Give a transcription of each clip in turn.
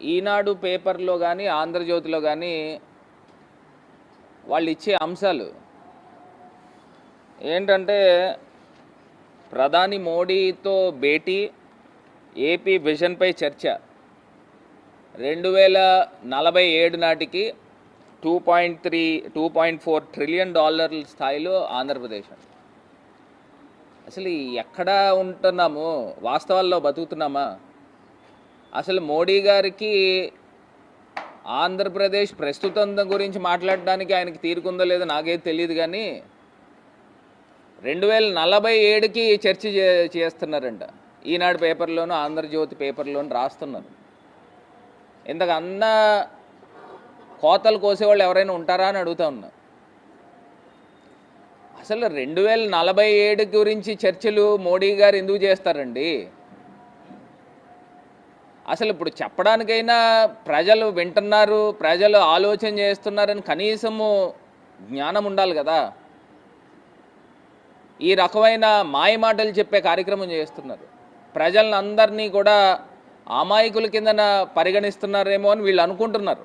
ఈనాడు పేపర్లో కానీ ఆంధ్రజ్యోతిలో కానీ వాళ్ళు ఇచ్చే అంశాలు. ఏంటంటే ప్రధాని మోడీతో భేటీ ఏపీ విజన్పై చర్చ. రెండు వేల నలభై ఏడు నాటికి two point three two point four trillion డాలర్ల స్థాయిలో ఆంధ్రప్రదేశ్ అసలు ఎక్కడ ఉంటున్నాము? వాస్తవాల్లో బతుకుతున్నామా? అసలు మోడీ గారికి ఆంధ్రప్రదేశ్ ప్రస్తుతం గురించి మాట్లాడడానికి ఆయనకి తీరుకుందో లేదో నాకేది తెలియదు కానీ రెండు వేల నలభై ఏడుకి చర్చ చే- చేస్తున్నారంట. ఈనాడు పేపర్లోను ఆంధ్రజ్యోతి పేపర్లోను రాస్తున్నారు. ఇంతకు అన్న కోతలు కోసేవాళ్ళు ఎవరైనా ఉంటారా అని అడుగుతా ఉన్నా. అసలు రెండు వేల నలభై ఏడు గురించి చర్చలు మోడీ గారు ఎందుకు చేస్తారండి? అసలు ఇప్పుడు చెప్పడానికైనా ప్రజలు వింటున్నారు ప్రజలు ఆలోచన చేస్తున్నారని కనీసము జ్ఞానం ఉండాలి కదా. ఈ రకమైన మాయ మాటలు చెప్పే కార్యక్రమం చేస్తున్నారు. ప్రజలను అందరినీ కూడా అమాయకుల కిందన పరిగణిస్తున్నారేమో అని వీళ్ళు అనుకుంటున్నారు.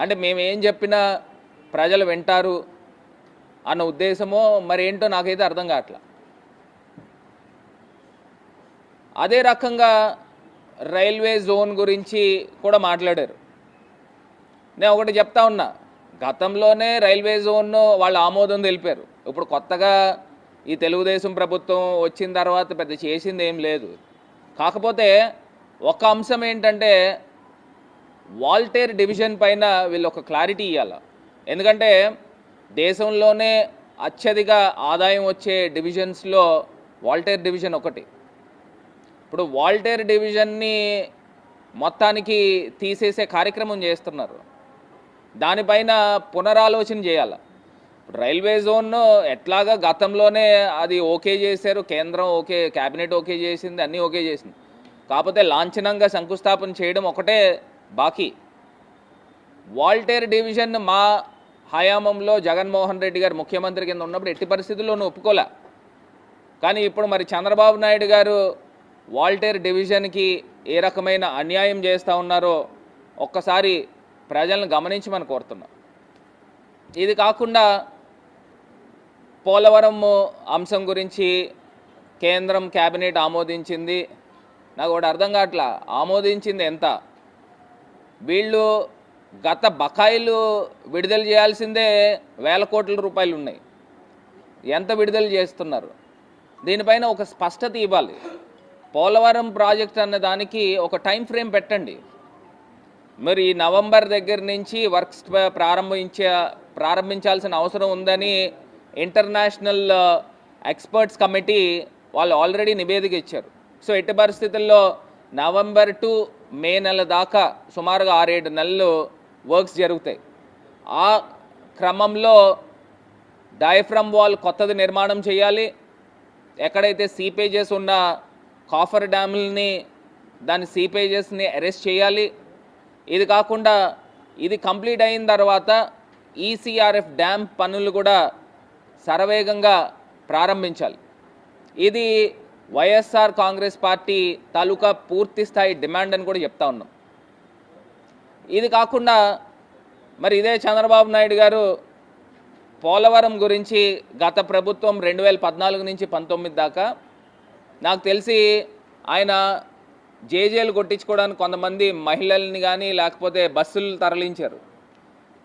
అంటే మేమేం చెప్పినా ప్రజలు వింటారు అన్న ఉద్దేశమో మరేంటో నాకైతే అర్థం కావట్లా. అదే రకంగా రైల్వే జోన్ గురించి కూడా మాట్లాడారు. నేను ఒకటి చెప్తా ఉన్నా గతంలోనే రైల్వే జోన్ వాళ్ళు ఆమోదం తెలిపారు. ఇప్పుడు కొత్తగా ఈ తెలుగుదేశం ప్రభుత్వం వచ్చిన తర్వాత పెద్ద చేసింది ఏం లేదు. కాకపోతే ఒక అంశం ఏంటంటే వాల్టేర్ డివిజన్ పైన వీళ్ళు ఒక క్లారిటీ ఇవ్వాలి ఎందుకంటే దేశంలోనే అత్యధిక ఆదాయం వచ్చే డివిజన్స్లో వాల్టేర్ డివిజన్ ఒకటి. ఇప్పుడు వాల్టేర్ డివిజన్ని మొత్తానికి తీసేసే కార్యక్రమం చేస్తున్నారు. దానిపైన పునరాలోచన చేయాలి. రైల్వే జోన్ ఎట్లాగా గతంలోనే అది ఓకే చేశారు కేంద్రం ఓకే క్యాబినెట్ ఓకే చేసింది అన్నీ ఓకే చేసింది. కాకపోతే లాంఛనంగా శంకుస్థాపన చేయడం ఒకటే బాకీ. వాల్టేర్ డివిజన్ మా హయామంలో జగన్మోహన్ రెడ్డి గారు ముఖ్యమంత్రి కింద ఉన్నప్పుడు ఎట్టి పరిస్థితుల్లోనూ ఒప్పుకోలే. కానీ ఇప్పుడు మరి చంద్రబాబు నాయుడు గారు వాల్టేర్ డివిజన్కి ఏ రకమైన అన్యాయం చేస్తూ ఉన్నారో ఒక్కసారి ప్రజలను గమనించమని కోరుతున్నాం. ఇది కాకుండా పోలవరం అంశం గురించి కేంద్రం కేబినెట్ ఆమోదించింది. నాకు ఒకటి అర్థం కావట్లా ఆమోదించింది ఎంత? వీళ్ళు గత బకాయిలు విడుదల చేయాల్సిందే వేల కోట్ల రూపాయలు ఉన్నాయి ఎంత విడుదల చేస్తున్నారు? దీనిపైన ఒక స్పష్టత ఇవ్వాలి. పోలవరం ప్రాజెక్ట్ అన్న దానికి ఒక టైం ఫ్రేమ్ పెట్టండి. మరి ఈ నవంబర్ దగ్గర నుంచి వర్క్స్ ప్రారంభించే ప్రారంభించాల్సిన అవసరం ఉందని ఇంటర్నేషనల్ ఎక్స్పర్ట్స్ కమిటీ వాళ్ళు ఆల్రెడీ నివేదిక ఇచ్చారు. సో ఎట్టి పరిస్థితుల్లో నవంబర్ టు మే నెల దాకా సుమారుగా ఆరేడు నెలలు వర్క్స్ జరుగుతాయి. ఆ క్రమంలో డయఫ్రమ్ వాల్ కొత్తది నిర్మాణం చేయాలి. ఎక్కడైతే సీపేజెస్ ఉన్న కాఫర్ డ్యాములని దాని సీపేజెస్ని అరెస్ట్ చేయాలి. ఇది కాకుండా ఇది కంప్లీట్ అయిన తర్వాత ఈసీఆర్ఎఫ్ డ్యామ్ పనులు కూడా శరవేగంగా ప్రారంభించాలి. ఇది వైఎస్ఆర్ కాంగ్రెస్ పార్టీ తాలూకా పూర్తి స్థాయి డిమాండ్ అని కూడా చెప్తా ఉన్నాం. ఇది కాకుండా మరి ఇదే చంద్రబాబు నాయుడు గారు పోలవరం గురించి గత ప్రభుత్వం రెండు వేల పద్నాలుగు నుంచి పంతొమ్మిది దాకా నాకు తెలిసి ఆయన జేజేలు కొట్టించుకోవడానికి కొంతమంది మహిళల్ని కానీ లేకపోతే బస్సులు తరలించారు.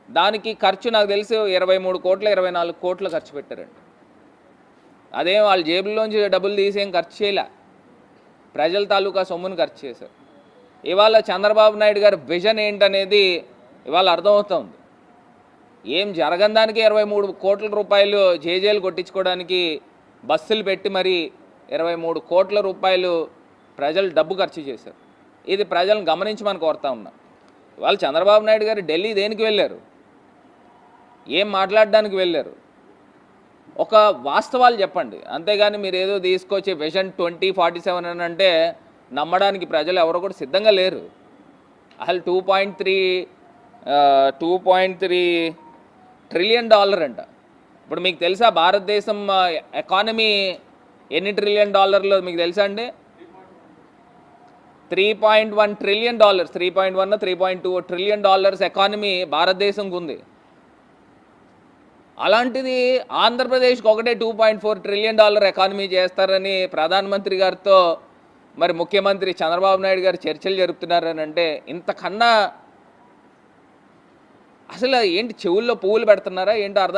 దానికి ఖర్చు నాకు తెలిసి ఇరవై మూడు కోట్ల ఇరవై నాలుగు కోట్లు ఖర్చు పెట్టారండి అదేం వాళ్ళ జేబుల్లోంచి డబ్బులు తీసేం ఖర్చు చేయలే. ప్రజల తాలూకా సొమ్మును ఖర్చు చేశారు. ఇవాళ చంద్రబాబు నాయుడు గారి విజన్ ఏంటనేది ఇవాళ అర్థమవుతుంది. ఏం జరగని దానికి ఇరవై మూడు కోట్ల రూపాయలు జేజేలు కొట్టించుకోవడానికి బస్సులు పెట్టి మరి ఇరవై మూడు కోట్ల రూపాయలు ప్రజలు డబ్బు ఖర్చు చేశారు. ఇది ప్రజలను గమనించమని కోరుతా ఉన్నా. వాళ్ళు చంద్రబాబు నాయుడు గారు ఢిల్లీ దేనికి వెళ్ళారు? ఏం మాట్లాడడానికి వెళ్ళారు? ఒక వాస్తవాలు చెప్పండి. అంతేగాని మీరు ఏదో తీసుకొచ్చి విజన్ ట్వంటీ ఫార్టీ సెవెన్ అని అంటే నమ్మడానికి ప్రజలు ఎవరు కూడా సిద్ధంగా లేరు. అసలు two point three two point three trillion dollar అంట. ఇప్పుడు మీకు తెలుసా భారతదేశం ఎకానమీ ఎన్ని ట్రిలియన్ డాలర్లు మీకు తెలుసా అండి? Three point one trillion dollars three point one three point two trillion dollars economy భారతదేశంకి ఉంది. అలాంటిది ఆంధ్రప్రదేశ్కి ఒకటే two point four trillion dollar economy చేస్తారని ప్రధానమంత్రి గారితో మరి ముఖ్యమంత్రి చంద్రబాబు నాయుడు గారు చర్చలు జరుపుతున్నారని అంటే ఇంతకన్నా అసలు ఏంటి చెవుల్లో పువ్వులు పెడుతున్నారా? ఏంటో అర్థం